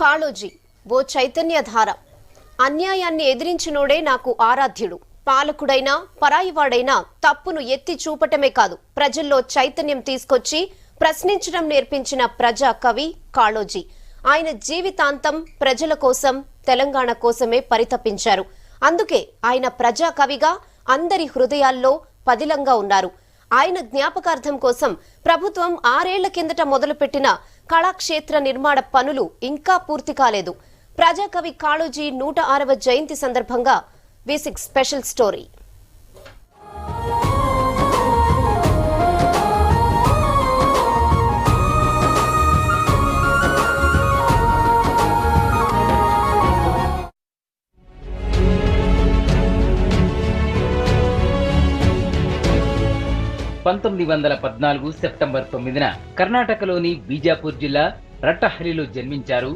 కాళోజీ ఓ చైతన్యధార. అన్యాయాన్ని ఎదిరించినోడే నాకు ఆరాధ్యుడు. పాలకుడైనా పరాయివాడైనా తప్పును ఎత్తి చూపటమే కాదు ప్రజల్లో చైతన్యం తీసుకొచ్చి ప్రశ్నించడం నేర్పించిన ప్రజా కవి కాళోజీ. ఆయన జీవితాంతం ప్రజల కోసం తెలంగాణ కోసమే పరితపించారు. అందుకే ఆయన ప్రజా కవిగా అందరి హృదయాల్లో పదిలంగా ఉన్నారు. ఆయన జ్ఞాపకార్థం కోసం ప్రభుత్వం ఆరేళ్ళ కిందట మొదలుపెట్టిన కళాక్షేత్ర నిర్మాణ పనులు ఇంకా పూర్తి కాలేదు. ప్రజాకవి కాళోజీ నూట ఆరవ జయంతి సందర్భంగా వి స్పెషల్ స్టోరీ. పంతొమ్మిది వందల పద్నాలుగు సెప్టెంబర్ తొమ్మిదిన కర్ణాటకలోని బీజాపూర్ జిల్లా రట్టహల్లిలో జన్మించారు.